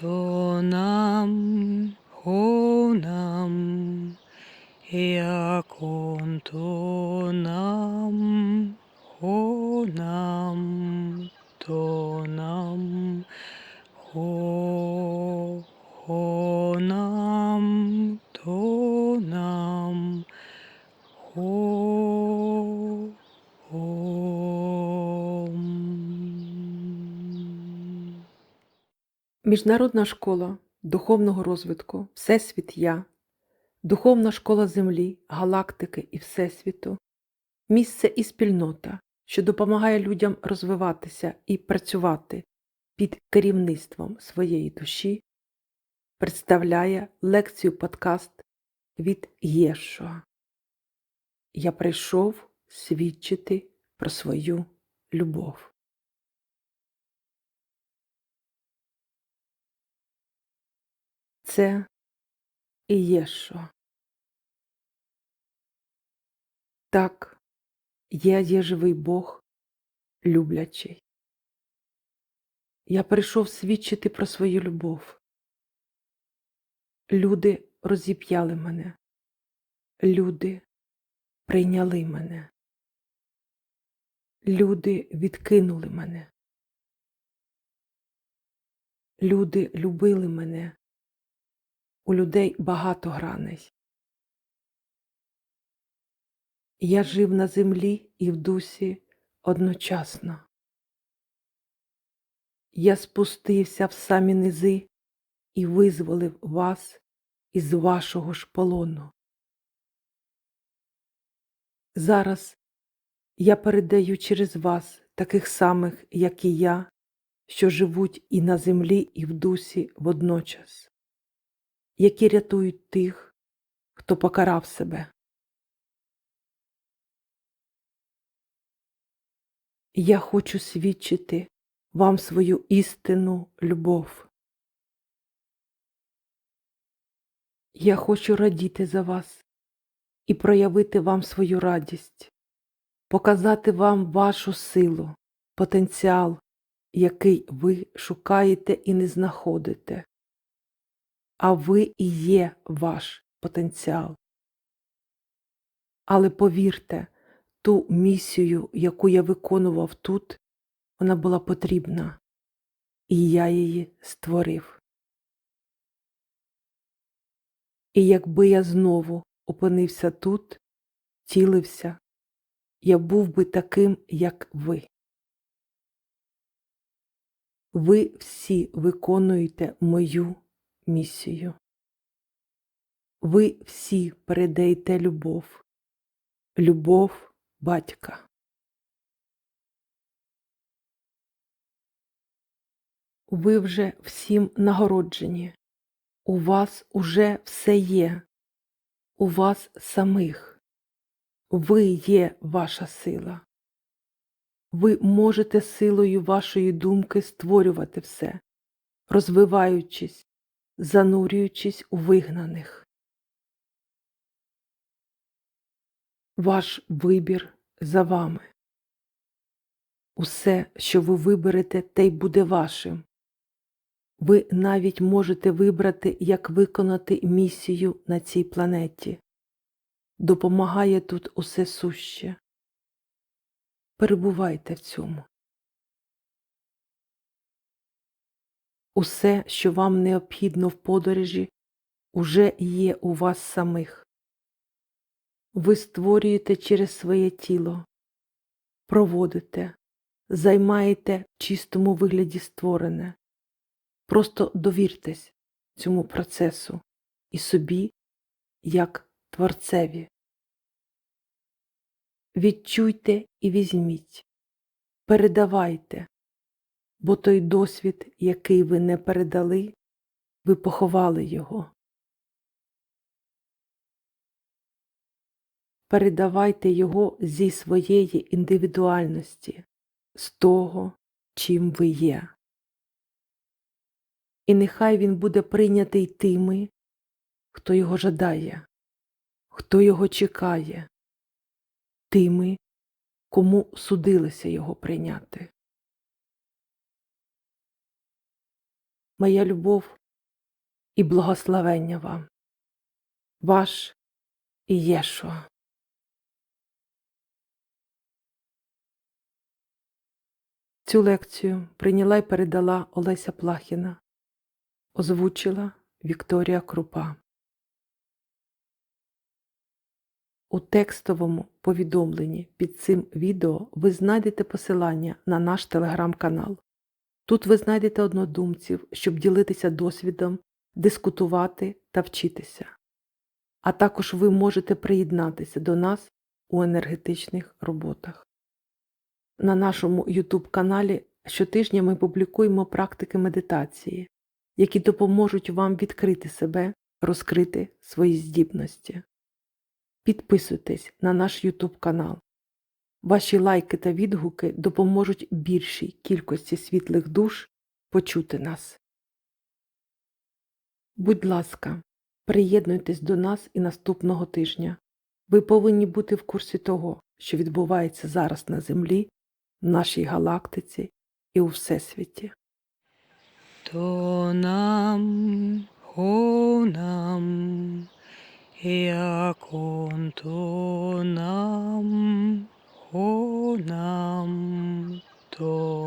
тонам, хонам, якон тонам, хонам, тонам, хо, хонам, тонам, хо, хом. Міжнародна школа духовного розвитку Всесвіт Я, Духовна школа Землі, галактики і Всесвіту, місце і спільнота, що допомагає людям розвиватися і працювати під керівництвом своєї душі, представляє лекцію подкаст від Єшуа. Я прийшов свідчити про свою любов. Це і Єшуа. Так, я є живий Бог, люблячий. Я прийшов свідчити про свою любов. Люди розіп'яли мене. Люди прийняли мене. Люди відкинули мене. Люди любили мене. У людей багато граней. Я жив на землі і в дусі одночасно. Я спустився в самі низи і визволив вас із вашого ж полону. Зараз я передаю через вас таких самих, як і я, що живуть і на землі, і в дусі водночас, які рятують тих, хто покарав себе. Я хочу свідчити вам свою істинну любов. Я хочу радіти за вас і проявити вам свою радість, показати вам вашу силу, потенціал, який ви шукаєте і не знаходите. А ви і є ваш потенціал. Але повірте, ту місію, яку я виконував тут, вона була потрібна, і я її створив. І якби я знову опинився тут, цілився, я був би таким, як ви. Ви всі виконуєте мою місію. Ви всі передаєте любов, любов батька. Ви вже всім нагороджені. У вас уже все є, у вас самих. Ви є ваша сила. Ви можете силою вашої думки створювати все, розвиваючись, занурюючись у вигнаних. Ваш вибір за вами. Усе, що ви виберете, те й буде вашим. Ви навіть можете вибрати, як виконати місію на цій планеті. Допомагає тут усе суще. Перебувайте в цьому. Усе, що вам необхідно в подорожі, уже є у вас самих. Ви створюєте через своє тіло, проводите, займаєте в чистому вигляді створене. Просто довіртесь цьому процесу і собі, як творцеві. Відчуйте і візьміть, передавайте, бо той досвід, який ви не передали, ви поховали його. Передавайте його зі своєї індивідуальності, з того, чим ви є і нехай він буде прийнятий тими, хто його жадає, хто його чекає, тими, кому судилося його прийняти. Моя любов і благословення вам. Ваш Ієшуа. Цю лекцію прийняла і передала Олеся Плахіна, озвучила Вікторія Крупа. У текстовому повідомленні під цим відео ви знайдете посилання на наш телеграм-канал. Тут ви знайдете однодумців, щоб ділитися досвідом, дискутувати та вчитися. А також ви можете приєднатися до нас у енергетичних роботах. На нашому YouTube каналі щотижня ми публікуємо практики медитації, які допоможуть вам відкрити себе, розкрити свої здібності. Підписуйтесь на наш YouTube канал. Ваші лайки та відгуки допоможуть більшій кількості світлих душ почути нас. Будь ласка, приєднуйтесь до нас і наступного тижня. Ви повинні бути в курсі того, що відбувається зараз на Землі, в нашій галактиці і у Всесвіті. То нам, хо нам, як он то нам, нам то.